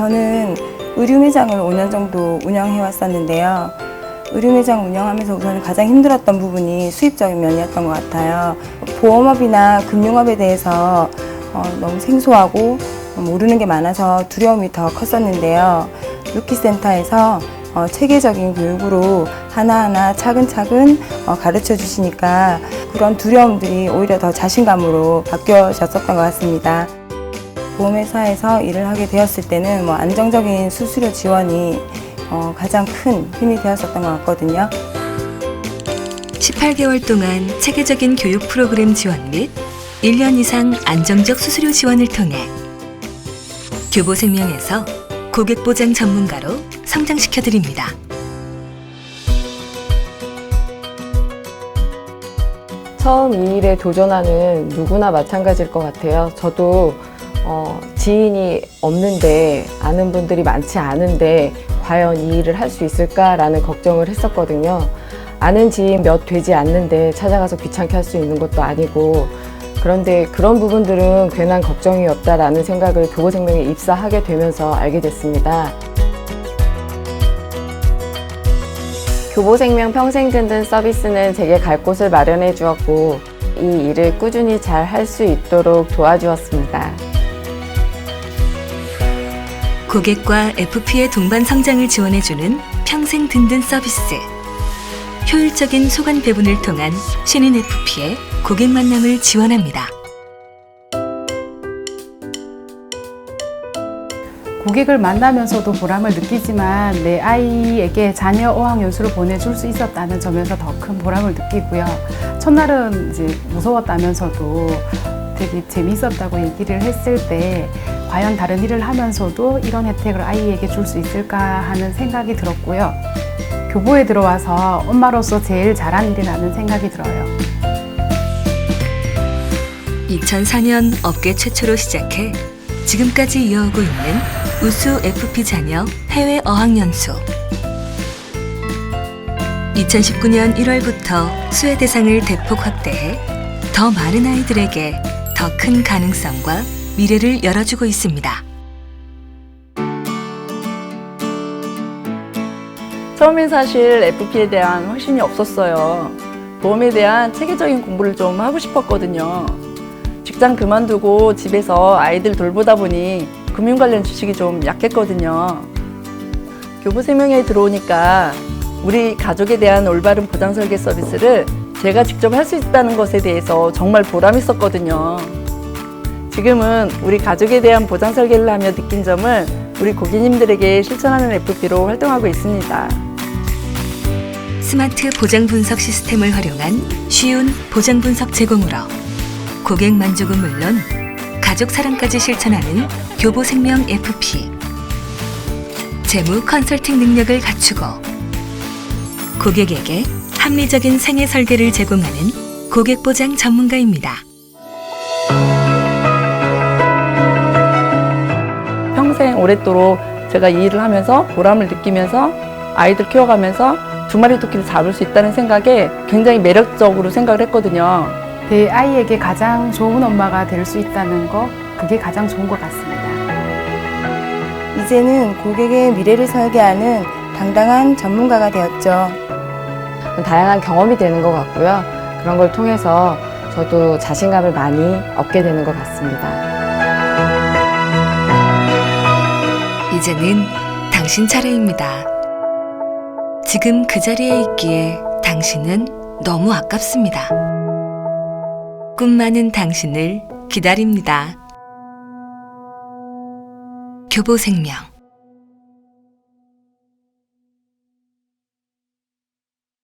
저는 의류 매장을 5년 정도 운영해 왔었는데요. 의류 매장 운영하면서 우선 가장 힘들었던 부분이 수입적인 면이었던 것 같아요. 보험업이나 금융업에 대해서 어, 너무 생소하고 모르는 게 많아서 두려움이 더 컸었는데요. 루키센터에서 어, 체계적인 교육으로 하나하나 차근차근 어, 가르쳐 주시니까 그런 두려움들이 오히려 더 자신감으로 바뀌어졌었던 것 같습니다. 보험회사에서 일을 하게 되었을 때는 뭐 안정적인 수수료 지원이 어, 가장 큰 힘이 되었었던 것 같거든요. 18개월 동안 체계적인 교육 프로그램 지원 및 1년 이상 안정적 수수료 지원을 통해 교보생명에서 고객 보장 전문가로 성장시켜 드립니다. 처음 이 일에 도전하는 누구나 마찬가지일 것 같아요. 저도 어, 지인이 없는데 아는 분들이 많지 않은데 과연 이 일을 할 수 있을까라는 걱정을 했었거든요. 아는 지인 몇 되지 않는데 찾아가서 귀찮게 할 수 있는 것도 아니고 그런데 그런 부분들은 괜한 걱정이었다라는 생각을 교보생명에 입사하게 되면서 알게 됐습니다. 교보생명 평생 든든 서비스는 제게 갈 곳을 마련해 주었고 이 일을 꾸준히 잘 할 수 있도록 도와주었습니다. 고객과 FP의 동반 성장을 지원해주는 평생 든든 서비스. 효율적인 소관 배분을 통한 신인 FP의 고객 만남을 지원합니다. 고객을 만나면서도 보람을 느끼지만 내 아이에게 자녀 어학 연수를 보내줄 수 있었다는 점에서 더 큰 보람을 느끼고요. 첫날은 이제 무서웠다면서도 되게 재미있었다고 얘기를 했을 때 과연 다른 일을 하면서도 이런 혜택을 아이에게 줄 수 있을까 하는 생각이 들었고요. 교보에 들어와서 엄마로서 제일 잘한 일이라는 생각이 들어요. 2004년 업계 최초로 시작해 지금까지 이어오고 있는 우수 FP 자녀 해외 어학연수. 2019년 1월부터 수혜 대상을 대폭 확대해 더 많은 아이들에게 더 큰 가능성과 미래를 열어주고 있습니다. 처음엔 사실 FP에 대한 확신이 없었어요. 보험에 대한 체계적인 공부를 좀 하고 싶었거든요. 직장 그만두고 집에서 아이들 돌보다 보니 금융 관련 지식이 좀 약했거든요. 교부생명에 들어오니까 우리 가족에 대한 올바른 보장 설계 서비스를 제가 직접 할 수 있다는 것에 대해서 정말 보람있었거든요. 지금은 우리 가족에 대한 보장 설계를 하며 느낀 점을 우리 고객님들에게 실천하는 FP로 활동하고 있습니다. 스마트 보장 분석 시스템을 활용한 쉬운 보장 분석 제공으로 고객 만족은 물론 가족 사랑까지 실천하는 교보생명 FP. 재무 컨설팅 능력을 갖추고 고객에게 합리적인 생애 설계를 제공하는 고객 보장 전문가입니다. 오랫도록 제가 이 일을 하면서 보람을 느끼면서 아이들 키워가면서 두 마리 토끼를 잡을 수 있다는 생각에 굉장히 매력적으로 생각을 했거든요. 내 아이에게 가장 좋은 엄마가 될 수 있다는 거, 그게 가장 좋은 것 같습니다. 이제는 고객의 미래를 설계하는 당당한 전문가가 되었죠. 다양한 경험이 되는 것 같고요. 그런 걸 통해서 저도 자신감을 많이 얻게 되는 것 같습니다. 이제는 당신 차례입니다. 지금 그 자리에 있기에 당신은 너무 아깝습니다. 꿈 많은 당신을 기다립니다. 교보생명